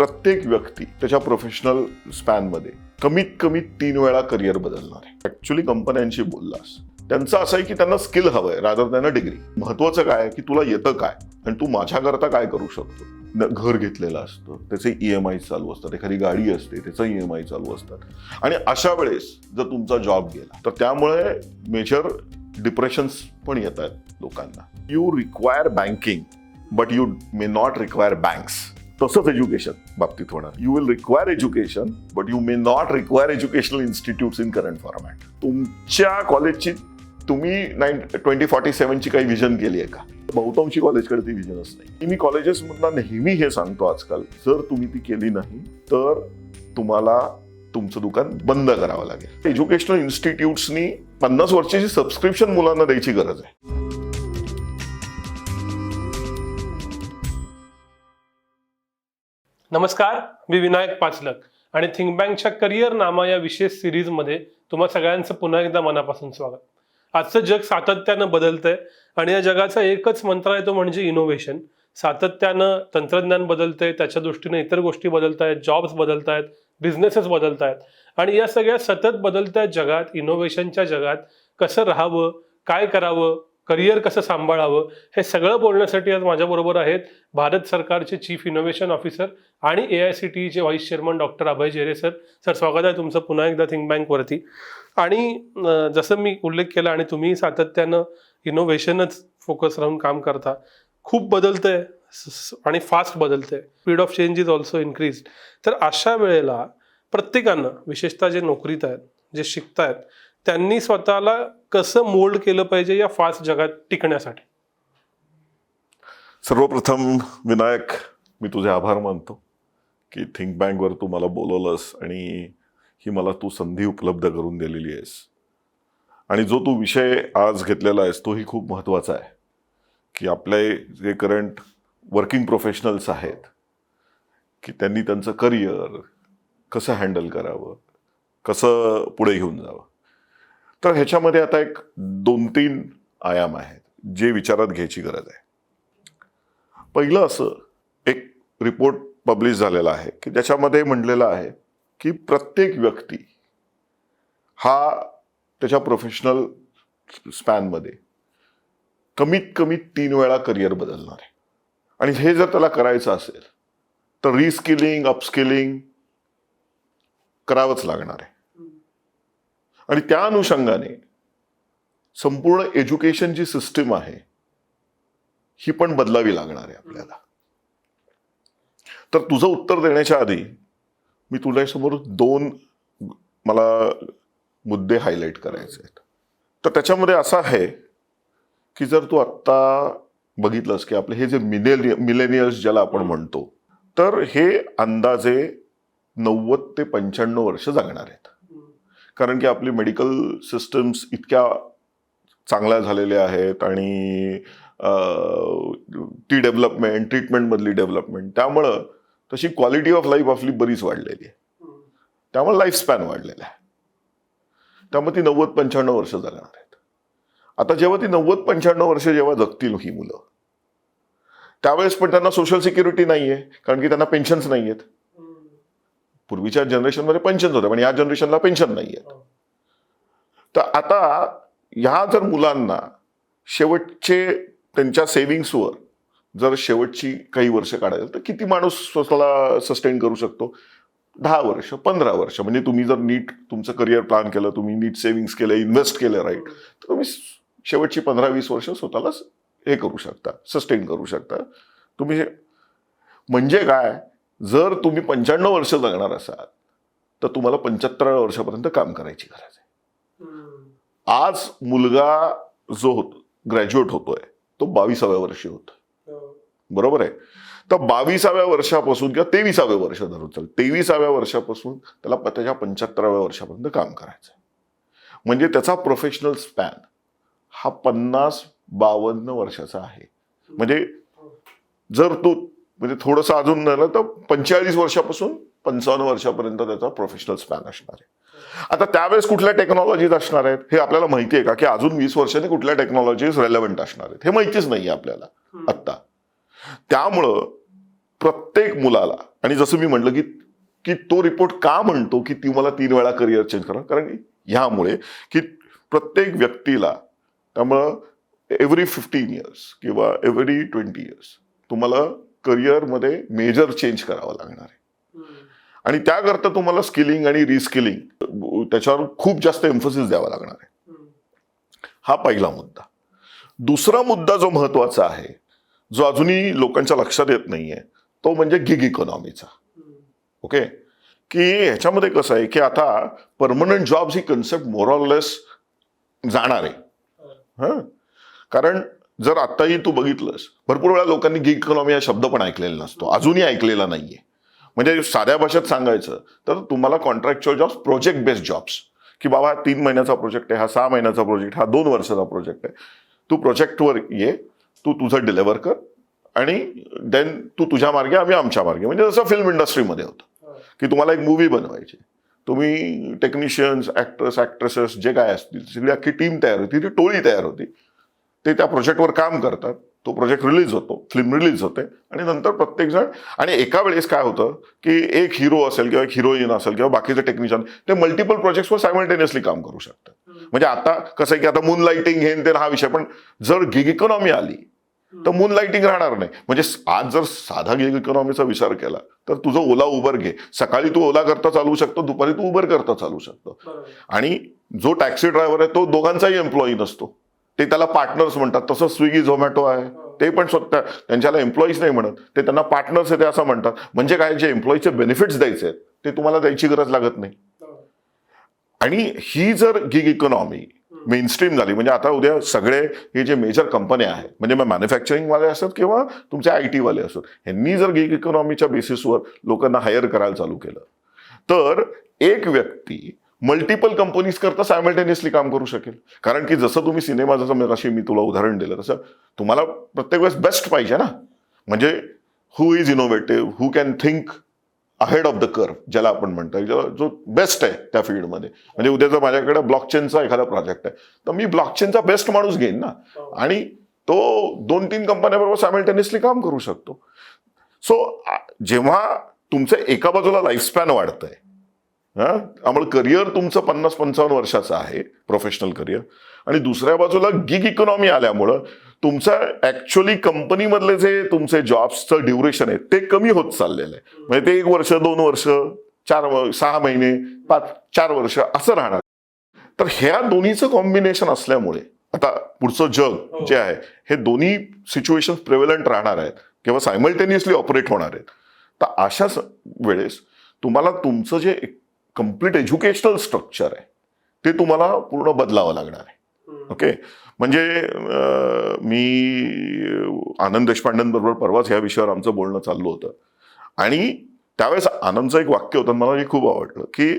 प्रत्येक व्यक्ती त्याच्या प्रोफेशनल स्पॅनमध्ये कमीत कमी तीन वेळा करिअर बदलणार आहे. ऍक्च्युली कंपन्यांशी बोललास. त्यांचं असं आहे की त्यांना स्किल हवं आहे रादर त्यांना डिग्री महत्वाचं काय आहे की तुला येतं काय? आणि तू माझ्याकरता काय करू शकतो? न- घर घेतलेलं असतं. त्याचे ई एम आय चालू असतात. एखादी गाडी असते त्याचं ई एम आय चालू असतात. आणि अशा वेळेस जर तुमचा जॉब गेला तर त्यामुळे मेजर डिप्रेशन्स पण येत आहेत लोकांना. You require banking but you may not require banks तसंच एज्युकेशन बाबतीत होणार. You will require education but you may not require educational institutes in current format तुमच्या कॉलेजची तुम्ही नाईन ट्वेंटी फॉर्टी सेव्हनची काही विजन केली आहे का? बहुतांशी कॉलेजकडे ती विजनच नाही मी कॉलेजेसमधला नेहमी हे सांगतो आजकाल जर तुम्ही ती केली नाही तर तुम्हाला तुमचं दुकान बंद करावं लागेल. एज्युकेशनल इन्स्टिट्यूट्सनी पन्नास वर्षाची सबस्क्रिप्शन मुलांना द्यायची गरज आहे. नमस्कार मी विनायक पाचलक आणि थिंक बँकच्या करिअर नामा या विशेष सिरीजमध्ये तुम्हा सगळ्यांचं पुन्हा एकदा मनापासून स्वागत. आजचं जग सातत्यानं बदलतंय आणि या जगाचा एकच मंत्र आहे तो म्हणजे इनोव्हेशन सातत्यानं तंत्रज्ञान बदलतंय त्याच्या दृष्टीने इतर गोष्टी बदलत आहेत जॉब्स बदलत आहेत बिझनेसेस बदलत आहेत आणि या सगळ्या सतत बदलत्या जगात इनोव्हेशनच्या जगात कसं राहावं काय करावं करिअर कसं सांभाळावं हे सगळं बोलण्यासाठी आज माझ्याबरोबर आहेत भारत सरकारचे चीफ इनोव्हेशन ऑफिसर आणि ए आय सी टीचे vice chairman doctor Abhay Jere sir sir स्वागत आहे तुमचं पुन्हा एकदा थिंक बँकवरती आणि जसं मी उल्लेख केला आणि तुम्ही सातत्यानं इनोव्हेशनच फोकस राहून काम करता खूप बदलतंय आणि फास्ट बदलतंय. Speed of change is also increase तर अशा वेळेला प्रत्येकानं विशेषतः जे नोकरीत आहेत जे शिकतायत त्यांनी स्वतःला कसं मोल्ड केलं पाहिजे या फास्ट जगात टिकण्यासाठी? सर्वप्रथम विनायक मी तुझे आभार मानतो की थिंक बँकवर तू मला बोलवलंस आणि ही मला तू संधी उपलब्ध करून दिलेली आहेस. आणि जो तू विषय आज घेतलेला आहेस तोही खूप महत्त्वाचा आहे की आपले जे करंट वर्किंग प्रोफेशनल्स आहेत की त्यांनी त्यांचं करिअर कसं हँडल करावं कसं पुढे घेऊन जावं. तर ह्याच्यामध्ये आता एक दोन तीन आयाम आहेत जे विचारात घ्यायची गरज आहे. पहिलं असं एक रिपोर्ट पब्लिश झालेला आहे की ज्याच्यामध्ये म्हणलेलं आहे की प्रत्येक व्यक्ती हा त्याच्या प्रोफेशनल स्पॅनमध्ये कमीत कमी तीन वेळा करिअर बदलणार आहे. आणि हे जर त्याला करायचं असेल तर रिस्किलिंग अपस्किलिंग करावंच लागणार आहे. आणि त्या अनुषंगाने संपूर्ण एज्युकेशन जी सिस्टीम आहे ही पण बदलावी लागणार आहे आपल्याला. तर तुझं उत्तर देण्याच्या आधी मी तुझ्यासमोर दोन मला मुद्दे हायलाईट करायचे आहेत. तर त्याच्यामध्ये असं आहे की जर तू आत्ता बघितलंस की आपले हे जे मिलेनिय मिलेनियल्स ज्याला आपण म्हणतो तर हे अंदाजे नव्वद ते पंच्याण्णव वर्ष जगणार आहेत. कारण की आपली मेडिकल सिस्टम्स इतक्या चांगल्या झालेल्या आहेत आणि ती डेव्हलपमेंट ट्रीटमेंटमधली डेव्हलपमेंट त्यामुळं तशी क्वालिटी ऑफ लाईफ आपली बरीच वाढलेली आहे. त्यामुळे लाईफ स्पॅन वाढलेला आहे. त्यामुळे ती नव्वद पंच्याण्णव वर्ष जगणार आहेत. आता जेव्हा ती नव्वद पंच्याण्णव वर्ष जेव्हा जगतील ही मुलं त्यावेळेस पण त्यांना सोशल सिक्युरिटी नाही आहे कारण की त्यांना पेन्शन्स नाही आहेत पूर्वीच्या जनरेशनमध्ये पेन्शन होत्या पण या जनरेशनला पेन्शन नाही आहे तर आता ह्या जर मुलांना शेवटचे त्यांच्या सेव्हिंग्सवर जर शेवटची काही वर्ष काढायला तर किती माणूस स्वतःला सस्टेन करू शकतो? दहा वर्ष पंधरा वर्ष. म्हणजे तुम्ही जर नीट तुमचं करिअर प्लॅन केलं तुम्ही नीट सेव्हिंग्स केलं इन्व्हेस्ट केलं राईट तर तुम्ही शेवटची पंधरा वीस वर्ष स्वतःला हे करू शकता सस्टेन करू शकता. तुम्ही म्हणजे काय? जर तुम्ही पंच्याण्णव वर्ष जगणार असाल तर तुम्हाला पंच्याहत्तराव्या वर्षापर्यंत काम करायची गरज आहे. आज मुलगा जो होतो ग्रॅज्युएट होतोय तो बावीसाव्या वर्षी होतोय. बरोबर आहे? तर बावीसाव्या वर्षापासून किंवा तेविसाव्या वर्ष धरून चाल तेविसाव्या वर्षापासून त्याला त्याच्या पंच्याहत्तराव्या वर्षापर्यंत काम करायचं म्हणजे त्याचा प्रोफेशनल स्पॅन हा पन्नास बावन्न वर्षाचा आहे. म्हणजे जर तो म्हणजे थोडंसं अजून झालं तर पंचेचाळीस वर्षापासून पंचावन्न वर्षापर्यंत त्याचा प्रोफेशनल स्पॅन असणार आहे. आता त्यावेळेस कुठल्या टेक्नॉलॉजीज असणार आहेत हे आपल्याला माहिती आहे का? की अजून वीस वर्षांनी कुठल्या टेक्नॉलॉजीज रेलेव्हंट असणार आहेत हे माहितीच नाही आहे आपल्याला आत्ता. त्यामुळं प्रत्येक मुलाला आणि जसं मी म्हटलं की की तो रिपोर्ट का म्हणतो की ती मला तीन वेळा करिअर चेंज करा? कारण की ह्यामुळे की प्रत्येक व्यक्तीला त्यामुळं एव्हरी फिफ्टीन इयर्स किंवा एव्हरी ट्वेंटी इयर्स तुम्हाला करिअरमध्ये मेजर चेंज करावा लागणार आहे. आणि त्याकरता तुम्हाला स्किलिंग आणि रिस्किलिंग त्याच्यावर खूप जास्त एम्फोसिस द्यावा लागणार आहे. हा पहिला मुद्दा. दुसरा मुद्दा जो महत्त्वाचा आहे जो अजूनही लोकांच्या लक्षात येत नाहीये तो म्हणजे गिग इकॉनॉमीचा ओके की ह्याच्यामध्ये कसं आहे की आता परमनंट जॉब्स ही कन्सेप्ट मोरॉललेस जाणार आहे. हं? कारण जर आत्ताही तू बघितलंस भरपूर वेळा लोकांनी गिग इकॉनॉमी हा शब्द पण ऐकलेला नसतो. अजूनही ऐकलेला नाहीये. म्हणजे साध्या भाषेत सांगायचं तर तुम्हाला contractual jobs project based jobs की बाबा हा तीन महिन्याचा प्रोजेक्ट आहे हा सहा महिन्याचा प्रोजेक्ट हा दोन वर्षाचा प्रोजेक्ट आहे. तू प्रोजेक्टवर ये तू तुझं डिलेव्हर कर आणि देन तू तुझ्या मार्गे आम्ही आमच्या मार्गे. म्हणजे जसं फिल्म इंडस्ट्रीमध्ये होतं. की तुम्हाला एक मूवी बनवायची तुम्ही टेक्निशियन्स ॲक्टर्स ॲक्ट्रेसेस जे काय असतील सगळी अख्खी टीम तयार होती ती टोळी तयार होती. ते त्या प्रोजेक्टवर काम करतात. तो प्रोजेक्ट रिलीज होतो. फिल्म रिलीज होते. आणि नंतर प्रत्येकजण आणि एका वेळेस काय होतं की एक हिरो असेल किंवा एक हिरोईन असेल किंवा बाकीचे टेक्निशियन ते मल्टिपल प्रोजेक्ट्सवर सायमल्टेनियसली काम करू शकतात. म्हणजे आता कसं आहे की आता मून लाइटिंग हे ते हा विषय पण जर गिग इकॉनॉमी आली तर मून लाइटिंग राहणार नाही. म्हणजे आज जर साधा गिग इकॉनॉमीचा विचार केला तर तुझं ओला उबर घे. सकाळी तू ओला करता चालवू शकतो दुपारी तू उबर करता चालवू शकतो. आणि जो टॅक्सी ड्रायव्हर आहे तो दोघांचाही एम्प्लॉई नसतो. ते त्याला पार्टनर्स म्हणतात. तसं स्विगी झोमॅटो आहे. ते पण स्वतः त्यांच्याला एम्प्लॉईज नाही म्हणत. ते त्यांना पार्टनर्स आहे ते असं म्हणतात. म्हणजे काय? जे एम्प्लॉईजचे बेनिफिट्स द्यायचे आहेत ते तुम्हाला द्यायची गरज लागत नाही. आणि ही जर गिग इकॉनॉमी मेनस्ट्रीम झाली म्हणजे आता उद्या सगळे हे जे मेजर कंपन्या आहेत म्हणजे मग मॅन्युफॅक्चरिंगवाले असतात किंवा तुमचे आय टीवाले असतात ह्यांनी जर गिग इकॉनॉमीच्या बेसिसवर लोकांना हायर करायला चालू केलं तर एक व्यक्ती मल्टिपल कंपनीज करता सायमल्टेनियसली काम करू शकेल. कारण की जसं तुम्ही सिनेमा जसं अशी मी तुला उदाहरण दिलं तसं तुम्हाला प्रत्येक वेळेस बेस्ट पाहिजे ना. म्हणजे who is innovative who can think ahead of the curve ज्याला आपण म्हणतो. ज्याला जो बेस्ट आहे त्या फील्डमध्ये म्हणजे उद्या जर माझ्याकडे ब्लॉकचेनचा एखादा प्रोजेक्ट आहे. तर मी ब्लॉकचेनचा बेस्ट माणूस घेईन ना. आणि तो दोन तीन कंपन्याबरोबर सायमल्टेनियसली काम करू शकतो. सो जेव्हा तुमचं एका बाजूला लाईफस्पॅन वाढतंय त्यामुळे करिअर तुमचं पन्नास पंचावन्न वर्षाचं आहे प्रोफेशनल करिअर आणि दुसऱ्या बाजूला गिग इकॉनॉमी आल्यामुळं तुमचं ऍक्च्युअली कंपनीमधले जे तुमचे जॉब्सचं ड्युरेशन आहे ते कमी होत चाललेलं आहे. म्हणजे ते एक वर्ष दोन वर्ष चार सहा महिने पाच चार वर्ष असं राहणार. तर ह्या दोन्हीचं कॉम्बिनेशन असल्यामुळे आता पुढचं जग जे आहे हे दोन्ही सिच्युएशन प्रेव्हलंट राहणार आहेत किंवा सायमल्टेनियसली ऑपरेट होणार आहेत. तर अशा स- वेळेस तुम्हाला तुमचं जे कंप्लीट एज्युकेशनल स्ट्रक्चर आहे. ते तुम्हाला पूर्ण बदलावं लागणार आहे. ओके म्हणजे मी आनंद देशपांडेंबरोबर परवाच ह्या विषयावर आमचं बोलणं चाललं होतं. आणि त्यावेळेस आनंदचं एक वाक्य होतं मला हे खूप आवडलं की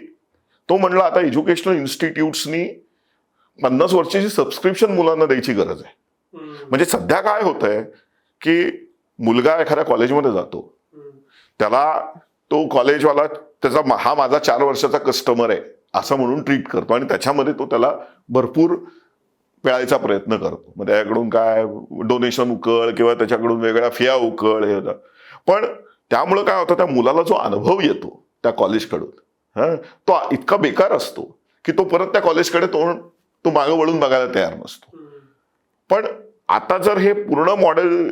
तो म्हणला आता एज्युकेशनल इन्स्टिट्यूट्सनी पन्नास वर्षाची सबस्क्रिप्शन मुलांना द्यायची गरज आहे. म्हणजे सध्या काय होत आहे की मुलगा एखाद्या कॉलेजमध्ये जातो. त्याला तो कॉलेजवाला त्याचा हा माझा चार वर्षाचा कस्टमर आहे असं म्हणून ट्रीट करतो. आणि त्याच्यामध्ये तो त्याला भरपूर पिळायचा प्रयत्न करतो. मग त्याच्याकडून काय डोनेशन उकळ किंवा त्याच्याकडून वेगळ्या फिया उकळ हे होतं. पण त्यामुळं काय होतं त्या मुलाला जो अनुभव येतो त्या कॉलेजकडून हा तो इतका बेकार असतो की तो परत त्या कॉलेजकडे तो तो मागं वळून बघायला तयार नसतो. पण आता जर हे पूर्ण मॉडेल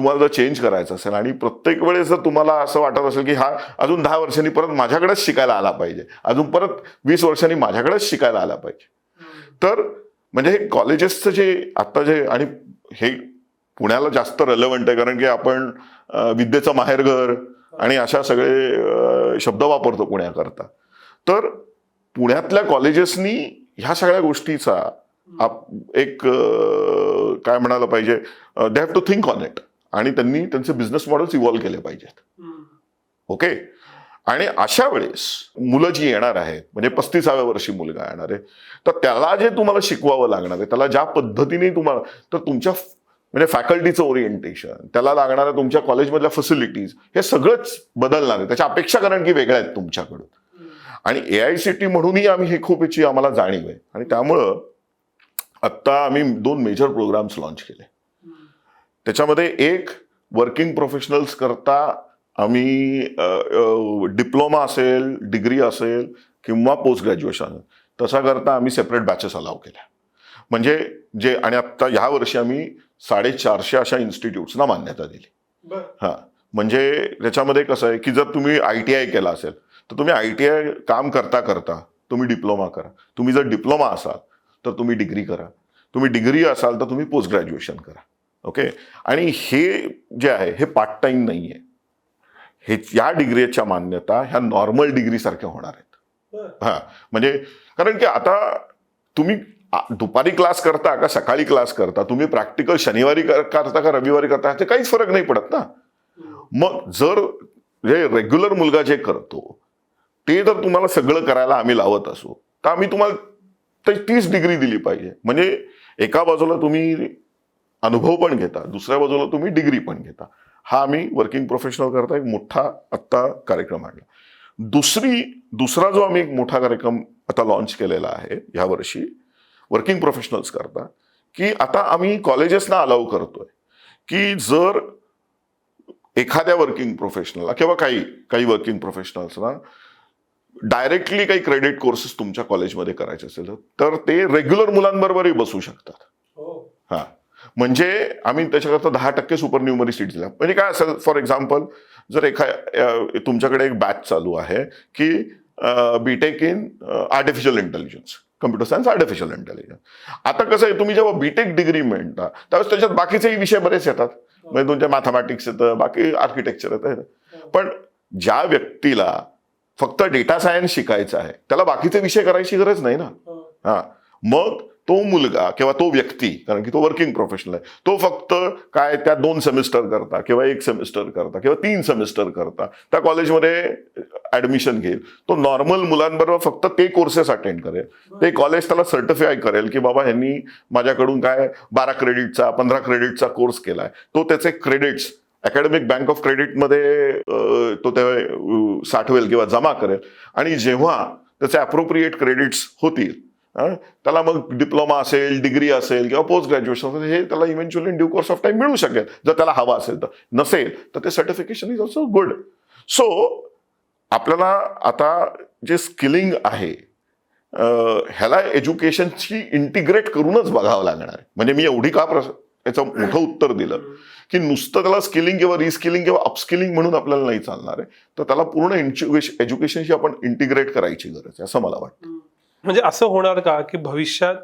तुम्हाला जर चेंज करायचं असेल आणि प्रत्येक वेळेस जर तुम्हाला असं वाटत असेल की हा अजून दहा वर्षांनी परत माझ्याकडेच शिकायला आला पाहिजे अजून परत वीस वर्षांनी माझ्याकडेच शिकायला आला पाहिजे. तर म्हणजे हे कॉलेजेसचं जे आता जे आणि हे पुण्याला जास्त रेलेवंट आहे कारण की आपण विद्येचं माहेरघर आणि अशा सगळे शब्द वापरतो पुण्याकरता. तर पुण्यातल्या कॉलेजेसनी ह्या सगळ्या गोष्टीचा आप- एक काय म्हणायला पाहिजे they have to think on it आणि त्यांनी त्यांचे बिझनेस मॉडेल्स इव्हॉल्व्ह केले पाहिजेत. ओके आणि अशा वेळेस मुलं जी येणार आहेत म्हणजे पस्तीसाव्या वर्षी मुलगा येणार आहे तर त्याला जे तुम्हाला शिकवावं लागणार आहे त्याला ज्या पद्धतीने तुम्हाला तर तुमच्या म्हणजे फॅकल्टीचं ओरिएंटेशन त्याला लागणाऱ्या तुमच्या कॉलेजमधल्या फॅसिलिटीज हे सगळंच बदलणार आहे. त्याच्या अपेक्षा कारण की वेगळ्या आहेत तुमच्याकडून. आणि ए आय सी टी म्हणूनही आम्ही हे खूप याची आम्हाला जाणीव आहे. आणि त्यामुळं आत्ता आम्ही दोन मेजर प्रोग्राम्स लॉन्च केले. त्याच्यामध्ये एक वर्किंग प्रोफेशनल्स करता आम्ही डिप्लोमा असेल डिग्री असेल किंवा पोस्ट ग्रॅज्युएशन तसा करता आम्ही सेपरेट बॅचेस अलाव केल्या. म्हणजे जे आणि आत्ता ह्या वर्षी आम्ही साडेचारशे अशा इन्स्टिट्यूट्सना मान्यता दिली. हां. म्हणजे त्याच्यामध्ये कसं आहे की जर तुम्ही आय टी आय केला असेल तर तुम्ही आय टी आय काम करता करता तुम्ही डिप्लोमा करा. तुम्ही जर डिप्लोमा असाल तर तुम्ही डिग्री करा. तुम्ही डिग्री असाल तर तुम्ही पोस्ट ग्रॅज्युएशन करा. ओके आणि हे जे आहे हे पार्ट टाईम नाही आहे हे या डिग्रीच्या मान्यता ह्या नॉर्मल डिग्रीसारख्या होणार आहेत. हां. म्हणजे कारण की आता तुम्ही दुपारी क्लास करता का सकाळी क्लास करता? तुम्ही प्रॅक्टिकल शनिवारी कर- करता का रविवारी करता? ते काहीच फरक नाही पडत ना. मग जर जे रेग्युलर मुलगा जे करतो ते जर तुम्हाला सगळं करायला आम्ही लावत असू तर आम्ही तुम्हाला ते तीच डिग्री दिली पाहिजे. म्हणजे एका बाजूला तुम्ही अनुभव पण घेता दुसऱ्या बाजूला तुम्ही डिग्री पण घेता. हा आम्ही वर्किंग प्रोफेशनल करता एक मोठा आत्ता कार्यक्रम आणला. दुसरी दुसरा जो आम्ही एक मोठा कार्यक्रम आता लॉन्च केलेला आहे ह्या वर्षी वर्किंग प्रोफेशनल्स करता की आता आम्ही कॉलेजेसना अलाव करतोय की जर एखाद्या वर्किंग प्रोफेशनलला किंवा काही काही वर्किंग प्रोफेशनल्सना डायरेक्टली काही क्रेडिट कोर्सेस तुमच्या कॉलेजमध्ये करायचे असेल तर ते रेग्युलर मुलांबरोबरही बसू शकतात. हां. म्हणजे आम्ही त्याच्याकरता दहा टक्के सुपर न्यूमरी सीट दिल्या. म्हणजे काय असेल फॉर एक्झाम्पल जर एखा तुमच्याकडे एक बॅच चालू आहे की B Tech in artificial intelligence computer science artificial intelligence आता कसं आहे तुम्ही जेव्हा बीटेक डिग्री म्हणता त्यावेळेस त्याच्यात बाकीचेही विषय बरेच येतात. म्हणजे तुमच्या मॅथमॅटिक्स येतं बाकी आर्किटेक्चर येतं पण ज्या व्यक्तीला फक्त डेटा सायन्स शिकायचा आहे त्याला बाकीचे विषय करायची गरज नाही ना. हा. मग तो मुलगा किंवा तो व्यक्ती कारण की तो वर्किंग प्रोफेशनल आहे तो फक्त काय त्या दोन सेमिस्टर करता किंवा एक सेमिस्टर करता किंवा तीन सेमिस्टर करता त्या कॉलेजमध्ये ऍडमिशन घेईल. तो नॉर्मल मुलांबरोबर फक्त ते कोर्सेस अटेंड करेल. ते कॉलेज त्याला सर्टिफाय करेल की बाबा ह्यांनी माझ्याकडून काय बारा क्रेडिटचा पंधरा क्रेडिटचा कोर्स केलाय. तो त्याचे क्रेडिट्स अकॅडमिक बँक ऑफ क्रेडिटमध्ये तो ते साठवेल किंवा जमा करेल. आणि जेव्हा त्याचे अप्रोप्रिएट क्रेडिट्स होतील त्याला मग डिप्लोमा असेल डिग्री असेल किंवा पोस्ट ग्रॅज्युएशन असेल हे त्याला eventually due course of time मिळू शकेल जर त्याला हवा असेल तर. नसेल तर ते certification is also good so आपल्याला आता जे स्किलिंग आहे ह्याला एज्युकेशनची इंटिग्रेट करूनच बघावं लागणार आहे. म्हणजे मी एवढी का प्रस याचं मोठं उत्तर दिलं की नुसतं त्याला स्किलिंग किंवा रिस्किलिंग किंवा अपस्किलिंग म्हणून आपल्याला नाही चालणार आहे. तर त्याला पूर्ण एज्युकेशनशी आपण इंटिग्रेट करायची गरज आहे असं मला वाटतं. म्हणजे असं होणार का की भविष्यात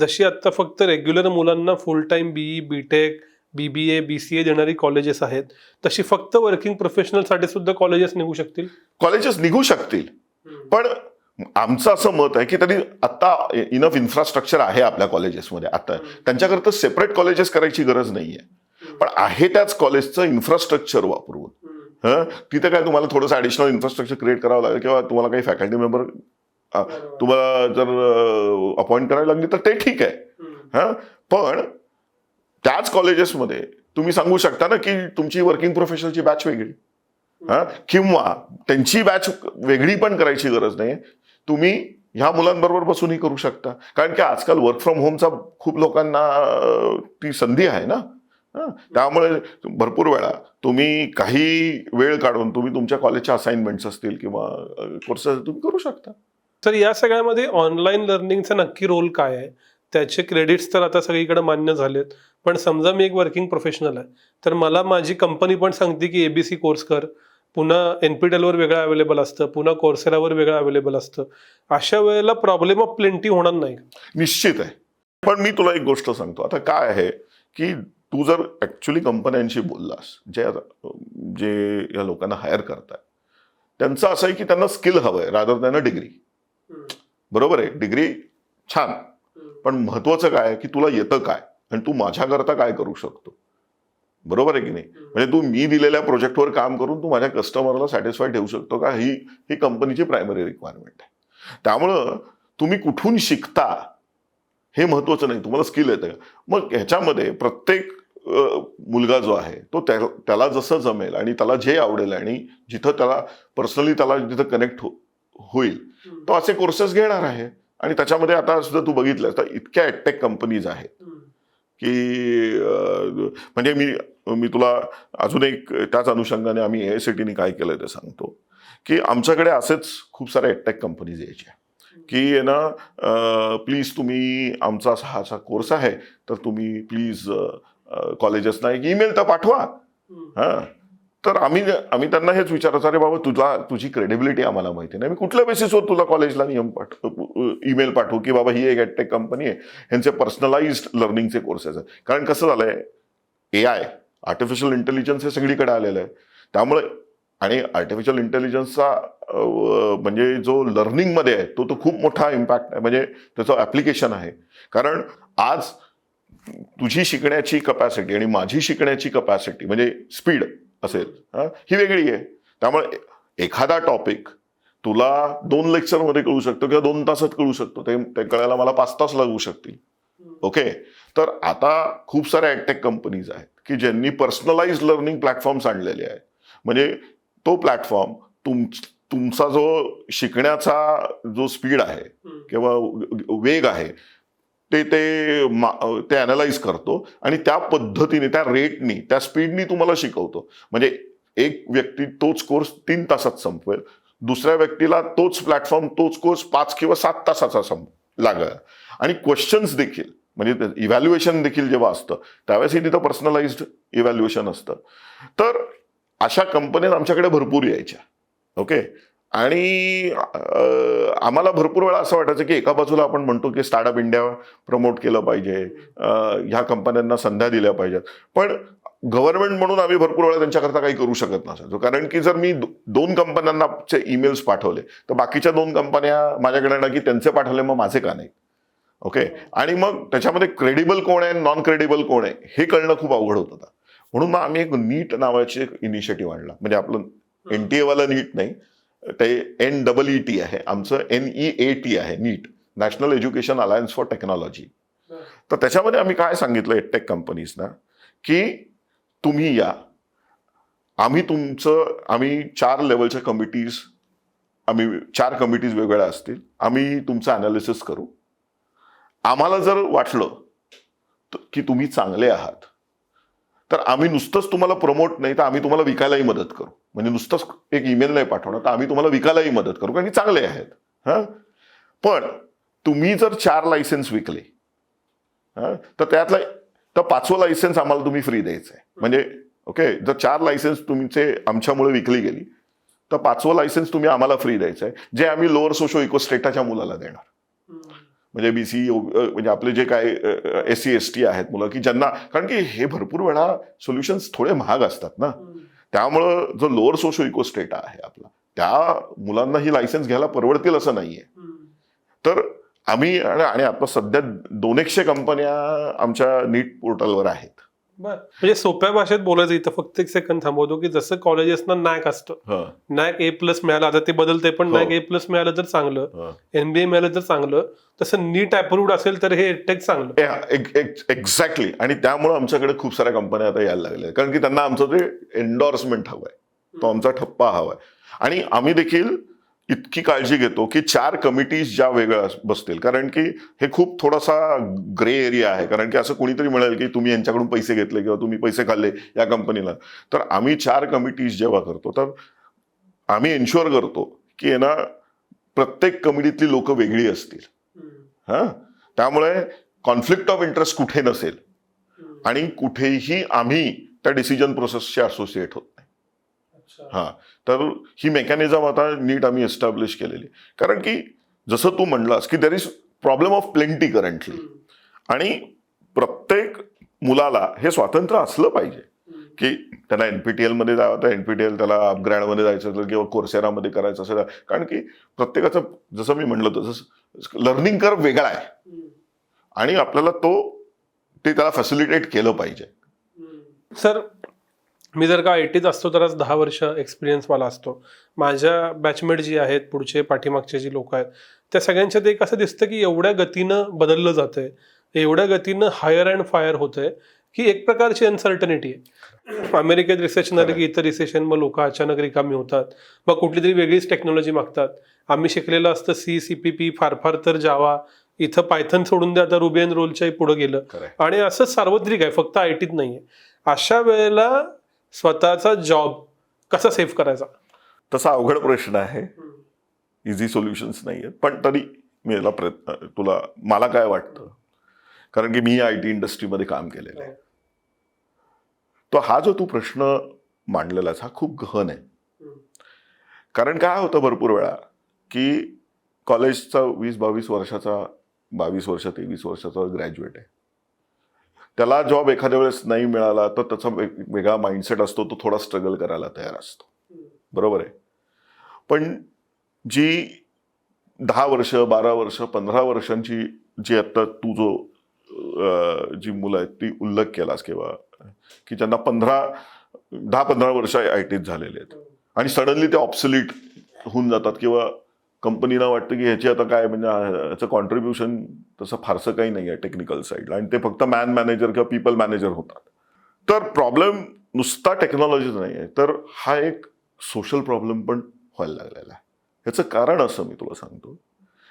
जशी आता फक्त रेग्युलर मुलांना full time B E B BBA BCA देणारी कॉलेजेस आहेत तशी फक्त वर्किंग प्रोफेशनलसाठी सुद्धा कॉलेजेस निघू शकतील? कॉलेजेस निघू शकतील. पण आमचं असं मत आहे की त्यांनी आता इनफ इन्फ्रास्ट्रक्चर आहे आपल्या कॉलेजेसमध्ये आता त्यांच्याकरता सेपरेट कॉलेजेस करायची गरज नाहीये. पण आहे त्याच कॉलेजचं इन्फ्रास्ट्रक्चर वापरून. हं? तिथे काय तुम्हाला थोडंसं ॲडिशनल इन्फ्रास्ट्रक्चर क्रिएट करावं लागेल किंवा तुम्हाला काही फॅकल्टी मेंबर तुम्हाला जर अपॉइंट करावी लागली तर ते ठीक आहे. हां? पण त्याच कॉलेजेसमध्ये तुम्ही सांगू शकता ना की तुमची वर्किंग प्रोफेशनलची बॅच वेगळी. हां? किंवा त्यांची बॅच वेगळी पण करायची गरज नाही. तुम्ही ह्या मुलांबरोबर बसूनही करू शकता. कारण की आजकाल वर्क फ्रॉम होमचा खूप लोकांना ती संधी आहे ना. त्यामुळे भरपूर वेळा तुम्ही काही वेळ काढून तुम्ही तुमच्या कॉलेजच्या असाइनमेंट्स असतील किंवा कोर्सेस तुम्ही करू शकता. तर या सगळ्यामध्ये ऑनलाईन लर्निंगचा नक्की रोल काय आहे? त्याचे क्रेडिट्स तर आता सगळीकडे मान्य झालेत. पण समजा मी एक वर्किंग प्रोफेशनल आहे तर मला माझी कंपनी पण सांगते की एबीसी कोर्स कर. पुन्हा एनपीटेलवर वेगळं अवेलेबल असतं पुन्हा कोर्सेरावर वेगळं अवेलेबल असतं. अशा वेळेला प्रॉब्लेम ऑफ प्लेंटी होणार नाही. निश्चित आहे. पण मी तुला एक गोष्ट सांगतो. आता काय आहे की तू जर ॲक्च्युली कंपन्यांशी बोललास जे जे या लोकांना हायर करताय त्यांचं असं आहे की त्यांना स्किल हवं आहे रादर त्यांना डिग्री बरोबर आहे? डिग्री छान. पण महत्वाचं काय आहे की तुला येतं काय? आणि तू माझ्याकरता काय करू शकतो? बरोबर आहे की नाही? म्हणजे तू मी दिलेल्या प्रोजेक्टवर काम करून तू माझ्या कस्टमरला सॅटिस्फाय ठेवू शकतो का? ही ही कंपनीची प्रायमरी रिक्वायरमेंट आहे. त्यामुळं तुम्ही कुठून शिकता हे महत्वाचं नाही. तुम्हाला स्किल येतं. का मग ह्याच्यामध्ये प्रत्येक मुलगा जो आहे तो त्या- त्याला जसं जमेल आणि त्याला जे आवडेल आणि जिथं त्याला पर्सनली त्याला जिथं कनेक्ट हो होईल. तो असे कोर्सेस घेणार आहे. आणि त्याच्यामध्ये आता सुद्धा तू बघितलंस तर इतक्या ॲटटेक कंपनीज आहेत. की म्हणजे मी मी तुला अजून एक त्याच अनुषंगाने आम्ही ए टीने काय केलं ते सांगतो. की आमच्याकडे असेच खूप साऱ्या टेक कंपनीज यायच्या की आहे ना प्लीज तुम्ही आमचा असा हा असा कोर्स आहे तर तुम्ही प्लीज कॉलेजेसना एक ईमेल तर पाठवा. हां. तर आम्ही आम्ही त्यांना हेच विचारायचं अरे बाबा तुझा तुझी क्रेडिबिलिटी आम्हाला माहिती नाही मी कुठल्या बेसिसवर तुला कॉलेजला नियम पाठव ईमेल पाठवू की बाबा ही एक ॲडटेक कंपनी आहे ह्यांचे पर्सनलाइज्ड लर्निंगचे कोर्सेस आहेत? कारण कसं झालंय ए आय आर्टिफिशियल इंटेलिजन्स हे सगळीकडे आलेलं आहे. त्यामुळे आणि आर्टिफिशियल इंटेलिजन्सचा म्हणजे जो लर्निंगमध्ये आहे तो तो खूप मोठा इम्पॅक्ट आहे. म्हणजे त्याचं ॲप्लिकेशन आहे. कारण आज तुझी शिकण्याची कपॅसिटी आणि माझी शिकण्याची कपॅसिटी म्हणजे स्पीड असेल. हं, ही वेगळी आहे. त्यामुळे एखादा टॉपिक तुला दोन लेक्चरमध्ये कळू शकतो किंवा दोन तासात कळू शकतो. ते ते कळायला मला पाच तास लागू शकतील. ओके? तर आता खूप साऱ्या ॲडटेक कंपनीज आहेत की ज्यांनी पर्सनलाइज लर्निंग प्लॅटफॉर्म्स आणलेले आहेत. म्हणजे तो प्लॅटफॉर्म तुम तुमचा जो शिकण्याचा जो स्पीड आहे किंवा वेग आहे ते ते मा- ते अनालाइज करतो आणि त्या पद्धतीने त्या रेटनी त्या स्पीडनी तुम्हाला शिकवतो. म्हणजे एक व्यक्ती तोच कोर्स तीन तासात संपवेल दुसऱ्या व्यक्तीला तोच प्लॅटफॉर्म तोच कोर्स पाच किंवा सात तासाचा संप लागेल. आणि क्वेश्चन्स देखील म्हणजे इव्हॅल्युएशन देखील जेव्हा असतं त्यावेळेसही तिथं पर्सनलाइज्ड इव्हॅल्युएशन असतं. तर अशा कंपन्या आमच्याकडे भरपूर यायच्या. ओके आणि आम्हाला भरपूर वेळा असं वाटायचं की एका बाजूला आपण म्हणतो की स्टार्टअप इंडिया प्रमोट केलं पाहिजे ह्या कंपन्यांना संध्या दिल्या पाहिजेत. पण गव्हर्नमेंट म्हणून आम्ही भरपूर वेळा त्यांच्याकरता काही करू शकत नसायचो. कारण की जर मी दो- दोन कंपन्यांनाचे ईमेल्स पाठवले तर बाकीच्या दोन कंपन्या माझ्याकडे येणार की त्यांचे पाठवले मग माझे का नाही ओके आणि मग त्याच्यामध्ये क्रेडिबल कोण आहे नॉन क्रेडिबल कोण आहे हे कळणं खूप अवघड होत होतं. म्हणून मग आम्ही एक नीट नावाचे एक इनिशिएटिव्ह आणला. म्हणजे आपलं एन टी एवाला नीट नाही ते एन डबल ई टी आहे. आमचं एन ई ए टी आहे नीट. National education alliance for technology तर त्याच्यामध्ये आम्ही काय सांगितलं एटेक कंपनीजना की तुम्ही या. आम्ही तुमचं आम्ही चार लेवलच्या कमिटीज आम्ही चार कमिटीज वेगवेगळ्या असतील. आम्ही तुमचं अनालिसिस करू. आम्हाला जर वाटलं की तुम्ही चांगले आहात तर आम्ही नुसतंच तुम्हाला प्रमोट नाही तर आम्ही तुम्हाला विकायलाही मदत करू. म्हणजे नुसतंच एक ईमेल नाही पाठवणार. तर आम्ही तुम्हाला विकायलाही मदत करू कारण की चांगले आहेत. हां? पण तुम्ही जर चार लायसन्स विकले हां? तर त्यातला तर पाचवं लायसन्स आम्हाला तुम्ही फ्री द्यायचं आहे. म्हणजे ओके जर चार लायसन्स तुमचे आमच्यामुळे विकली गेली तर पाचवं लायसन्स तुम्ही आम्हाला फ्री द्यायचं आहे जे आम्ही लोअर सोशो इकोस्टेटाच्या मुलाला देणार. म्हणजे बी सी म्हणजे आपले जे काय एस सी एस टी आहेत मुलं की ज्यांना कारण की हे भरपूर वेळा सोल्युशन्स थोडे महाग असतात ना. त्यामुळं जो लोअर सोशो इकोस्टेटा आहे आपला त्या मुलांना ही लायसन्स घ्यायला परवडतील असं नाहीये. तर आम्ही आणि आणि आता सध्या दोन एकशे कंपन्या आमच्या नीट पोर्टलवर आहेत. बर. म्हणजे सोप्या भाषेत बोलायचं इथं फक्त एक सेकंद थांबवतो की जसं कॉलेजेसना नॅक असतं. हं, नॅक ए प्लस मिळालं आता ते बदलते पण. नॅक ए प्लस मिळालं तर चांगलं. हं. एनबीए मिळालं तर चांगलं. तसं नीट अप्रूव्ड असेल तर हे टेक चांगलं. एक्झॅक्टली आणि त्यामुळे आमच्याकडे खूप साऱ्या कंपन्या आता यायला लागल्या. कारण की त्यांना आमचं ते एन्डॉर्समेंट हवंय तो आमचा ठप्पा हवाय. आणि आम्ही देखील इतकी काळजी घेतो की चार कमिटीज ज्या वेगळ्या बसतील. कारण की हे खूप थोडासा ग्रे एरिया आहे. कारण की असं कोणीतरी म्हणाल की तुम्ही यांच्याकडून पैसे घेतले किंवा तुम्ही पैसे खाल्ले या कंपनीला तर आम्ही चार कमिटीज जेव्हा करतो तर आम्ही एन्श्युअर करतो की ना प्रत्येक कमिटीतली लोक वेगळी असतील. हा? त्यामुळे कॉन्फ्लिक्ट ऑफ इंटरेस्ट कुठे नसेल. आणि कुठेही आम्ही त्या डिसिजन प्रोसेसशी असोसिएट होत हा तर ही मेकॅनिझम आता नीट आम्ही एस्टॅब्लिश केलेली. कारण की जसं तू म्हणलास की there is problem of plenty currently आणि प्रत्येक मुलाला हे स्वातंत्र्य असलं पाहिजे. की त्याला एनपीटीएलमध्ये जावं तर एनपीटीएल त्याला अपग्रेडमध्ये जायचं असेल किंवा कोर्सेरामध्ये करायचं असेल. कारण की प्रत्येकाचं जसं मी म्हणलं तसं लर्निंग कर्व वेगळा आहे. आणि आपल्याला तो ते त्याला फॅसिलिटेट केलं पाहिजे. सर मी जर का आय टीत असतो तर आज दहा वर्ष एक्सपिरियन्स मला असतो. माझ्या बॅचमेट जी आहेत पुढचे पाठीमागचे जी लोक आहेत त्या सगळ्यांच्यात एक असं दिसतं की एवढ्या गतीनं बदललं जातंय एवढ्या गतीनं हायर अँड फायर होतंय की एक प्रकारची अनसर्टनिटी आहे. अमेरिकेत रिसेशन आलं की इतर रिसेशन मग लोक अचानक रिकामी होतात मग कुठली तरी वेगळीच टेक्नॉलॉजी मागतात. आम्ही शिकलेलं असतं सी सी पी पी फार फार तर जावा. इथं पायथन सोडून द्या आता रुबियन रोलच्याही पुढे गेलं. आणि असं सार्वत्रिक आहे फक्त आय टीत नाहीये. अशा वेळेला स्वतःचा जॉब कसा सेव्ह करायचा? तसा अवघड प्रश्न आहे. इझी सोल्युशन्स नाही आहेत पण तरी मी याला प्रयत्न तुला मला काय वाटतं? कारण की मी आय टी इंडस्ट्रीमध्ये काम केलेलं आहे. तो हा जो तू प्रश्न मांडलेलास हा खूप गहन आहे. कारण काय होतं भरपूर वेळा? की कॉलेजचा वीस बावीस वर्षाचा बावीस वर्ष तेवीस वर्षाचा ग्रॅज्युएट आहे. त्याला जॉब एखाद्या वेळेस नाही मिळाला तर त्याचा वेगळा माइंडसेट असतो तो थोडा स्ट्रगल करायला तयार असतो. बरोबर आहे? पण जी दहा वर्ष बारा वर्ष पंधरा वर्षांची जी आत्ता तू जो जी मुलं आहेत ती उल्लेख केलास किंवा की ज्यांना पंधरा दहा पंधरा वर्ष आय टीत झालेले आहेत. आणि सडनली ते ऑप्सलिट होऊन जातात किंवा कंपनीला वाटतं की ह्याची आता काय म्हणजे ह्याचं कॉन्ट्रीब्युशन तसं फारसं काही नाही आहे टेक्निकल साईडला आणि ते फक्त मॅन मॅनेजर किंवा पीपल मॅनेजर होतात. तर प्रॉब्लेम नुसता टेक्नॉलॉजीच नाही आहे तर हा एक सोशल प्रॉब्लेम पण व्हायला लागलेला आहे. ह्याचं कारण असं मी तुला सांगतो.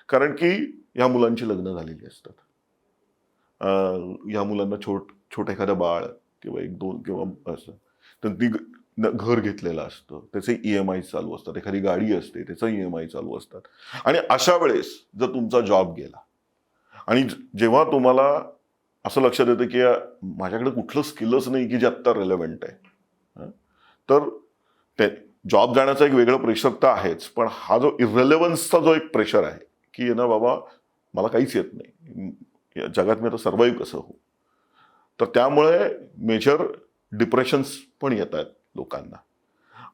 कारण की या मुलांची लग्न झालेली असतात. या मुलांना छोट छोट एखादं बाळ किंवा एक दोन किंवा असं. तर ती ग- घर घेतलेलं असतं. त्याचे ई एम आय चालू असतात. एखादी गाडी असते त्याचं ई एम आय चालू असतात. आणि अशा वेळेस जर तुमचा जॉब गेला आणि जेव्हा तुम्हाला असं लक्षात येतं की माझ्याकडे कुठलं स्किलच नाही की जे आत्ता रेलेव्हंट आहे तर ते जॉब जाण्याचं एक वेगळं प्रेशर तर आहेच पण हा जो इरेलेव्हन्सचा जो एक प्रेशर आहे की ना बाबा मला काहीच येत नाही. जगात मी आता सर्वाईव्ह कसं हो तर त्यामुळे मेजर डिप्रेशन्स पण येत आहेत. लोकांना.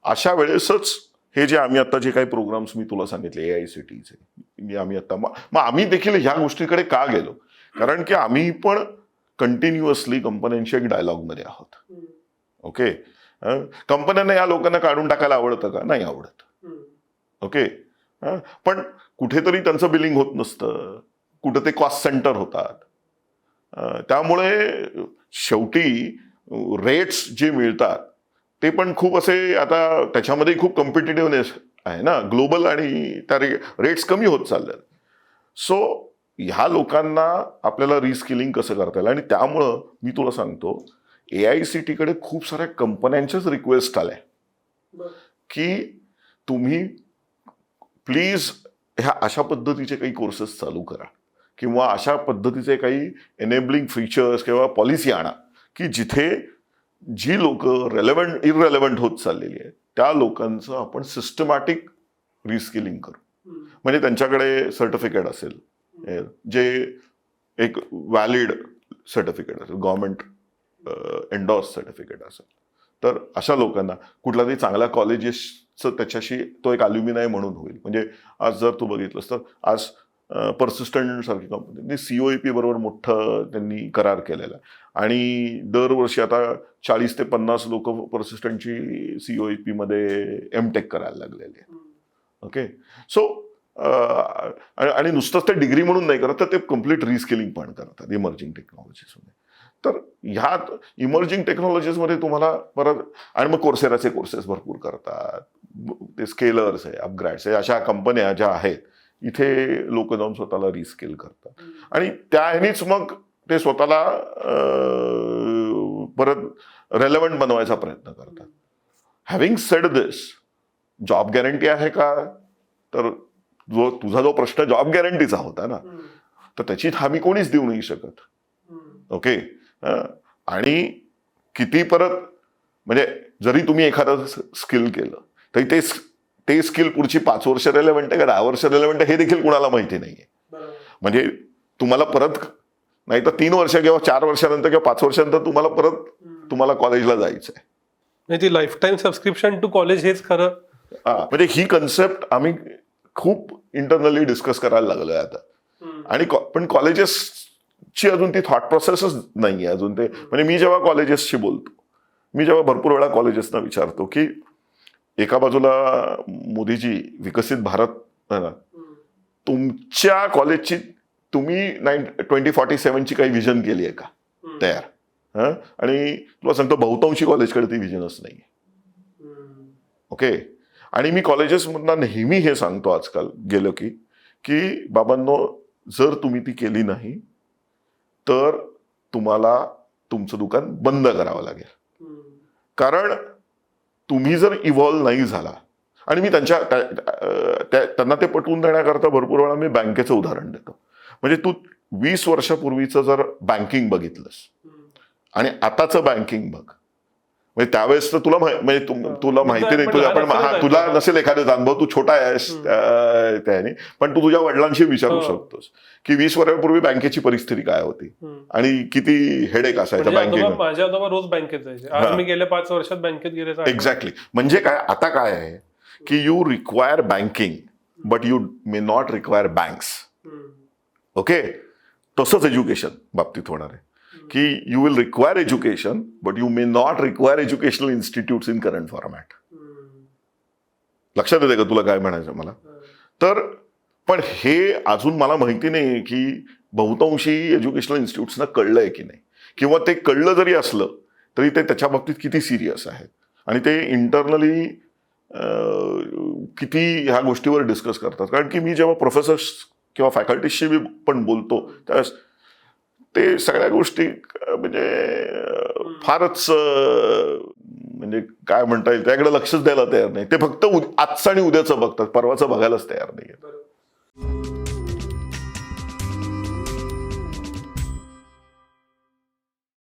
अशा वेळेसच हे जे आम्ही आता जे काही प्रोग्राम्स मी तुला सांगितले ए आय सी टीचे मी आम्ही आता मग मग आम्ही देखील ह्या गोष्टीकडे का गेलो? कारण की आम्ही पण कंटिन्युअसली कंपन्यांशी एक डायलॉगमध्ये आहोत. ओके कंपन्यांना या लोकांना काढून टाकायला आवडतं का? नाही आवडत. ओके? पण कुठेतरी त्यांचं बिलिंग होत नसतं. कुठं ते कॉस्ट सेंटर होतात. त्यामुळे शेवटी रेट्स जे मिळतात ते पण खूप असे आता त्याच्यामध्ये खूप कॉम्पिटेटिव्हनेस आहे ना? ग्लोबल आणि त्या रे रेट्स कमी होत चालल्यात. सो ह्या लोकांना आपल्याला रिस्किलिंग कसं करता येईल? आणि त्यामुळं मी तुला सांगतो ए आय सी टीकडे खूप साऱ्या कंपन्यांच्याच रिक्वेस्ट आल्या. की तुम्ही प्लीज ह्या अशा पद्धतीचे काही कोर्सेस चालू करा. किंवा अशा पद्धतीचे काही एनेबलिंग फीचर्स किंवा पॉलिसी आणा. की जिथे जी लोक रेलेवंट इररेलेवंट होत चाललेली आहेत त्या लोकांचं आपण सिस्टमॅटिक रिस्किलिंग करू. म्हणजे त्यांच्याकडे सर्टिफिकेट असेल जे एक व्हॅलिड सर्टिफिकेट असेल गव्हर्नमेंट एन्डॉर्स सर्टिफिकेट असेल. तर अशा लोकांना कुठला तरी चांगल्या कॉलेजेसचं त्याच्याशी तो एक अल्युमिनाय म्हणून होईल. म्हणजे आज जर तू बघितलंस तर आज परसिस्टंट सारखी कंपनी सीओ पी बरोबर मोठं त्यांनी करार केलेला आहे. आणि दरवर्षी आता चाळीस ते पन्नास लोक पर्सिस्टंटची सीओ पी मध्ये एम टेक करायला लागलेले आहेत. ओके सो आणि नुसतंच ते डिग्री म्हणून नाही करत तर ते कंप्लीट रिस्किलिंग पण करतात इमर्जिंग टेक्नॉलॉजीजमध्ये तर ह्यात इमर्जिंग टेक्नॉलॉजीजमध्ये तुम्हाला परत आणि मग कोर्सेराचे कोर्सेस भरपूर करतात. ते स्केलर्स आहे अपग्रॅड्स आहे अशा कंपन्या ज्या आहेत इथे लोक जाऊन स्वतःला रिस्केल करतात. आणि त्या ह्यानीच मग ते स्वतःला परत रेलेवंट बनवायचा प्रयत्न करतात. Having said this job guarantee आहे का? तर जो तुझा जो प्रश्न जॉब गॅरंटीचा होता ना तर त्याची हमी कोणीच देऊ नाही शकत. ओके आणि किती परत म्हणजे जरी तुम्ही एखादं स्किल केलं तरी ते ते स्किल पुढची पाच वर्ष रेलेवंट आहे का दहा वर्ष रेलेवंट आहे हे देखील कुणाला माहिती नाहीये. म्हणजे तुम्हाला परत नाही तर तीन वर्ष किंवा चार वर्षानंतर किंवा पाच वर्षानंतर तुम्हाला परत तुम्हाला कॉलेजला जायचं आहे नाही ती life time subscription to college हेच खरं. हा, म्हणजे ही कन्सेप्ट आम्ही खूप इंटरनली डिस्कस करायला लागलोय आता. आणि पण कॉलेजेसची अजून ती थॉट प्रोसेसच नाही आहे अजून ते. म्हणजे मी जेव्हा कॉलेजेसशी बोलतो मी जेव्हा भरपूर वेळा कॉलेजेसना विचारतो की एका बाजूला मोदीजी विकसित भारत तुमच्या कॉलेजची तुम्ही नाईन ट्वेंटी फॉर्टी सेव्हनची काही विजन केली आहे का? तयार. हं? आणि तुला सांगतो बहुतांशी कॉलेजकडे ती विजनच नाही ओके आणि मी कॉलेजेसमधनं नेहमी हे सांगतो आजकाल गेलो की की बाबांनो जर तुम्ही ती केली नाही तर तुम्हाला तुमचं दुकान बंद करावं लागेल. कारण तुम्ही जर इव्हॉल्व नाही झाला आणि मी त्यांच्या त्या- त्यांना ते पटवून देण्याकरता भरपूर वेळा मी बँकेचं उदाहरण देतो. म्हणजे तू वीस वर्षापूर्वीचं जर बँकिंग बघितलंस आणि आताचं बँकिंग बघ म्हणजे त्यावेळेस तर तुला माहि- म्हणजे तुम- तुला माहिती नाही तुझ्या पण हा, तुला. नसेल एखादा अनुभव तू छोटा आहेस त्याने पण तू तुझ्या वडिलांशी विचारू हो. शकतोस की वीस वर्षापूर्वी बँकेची परिस्थिती काय होती? आणि किती हेडेक असायचं म्हणजे आजोबा- बँकिंग माझे आजोबा रोज बँकेत जायचे. आज हा. मी गेल्या पाच वर्षात बँकेत गेले एक्झॅक्टली म्हणजे काय आता काय आहे की you require banking but you may not require banks. Okay तसंच एज्युकेशन बाबतीत होणार आहे. की you will require education but you may not require educational institutes in current format. लक्षात येते का तुला काय म्हणायचं मला? तर पण हे अजून मला माहिती नाही की बहुतांशी एज्युकेशनल इन्स्टिट्यूट्सना कळलंय की नाही. किंवा ते कळलं जरी असलं तरी ते त्याच्या बाबतीत किती सिरियस आहेत. आणि ते इंटरनली किती ह्या गोष्टीवर डिस्कस करतात. कारण की मी जेव्हा प्रोफेसर्स किंवा फॅकल्टीजशी मी पण बोलतो त्यावेळेस ते सगळ्या गोष्टी म्हणजे फारच म्हणजे काय म्हणता येईल त्याकडे लक्षच द्यायला तयार नाही. ते फक्त आजचं आणि उद्याचं बघतात परवाचं बघायलाच तयार नाही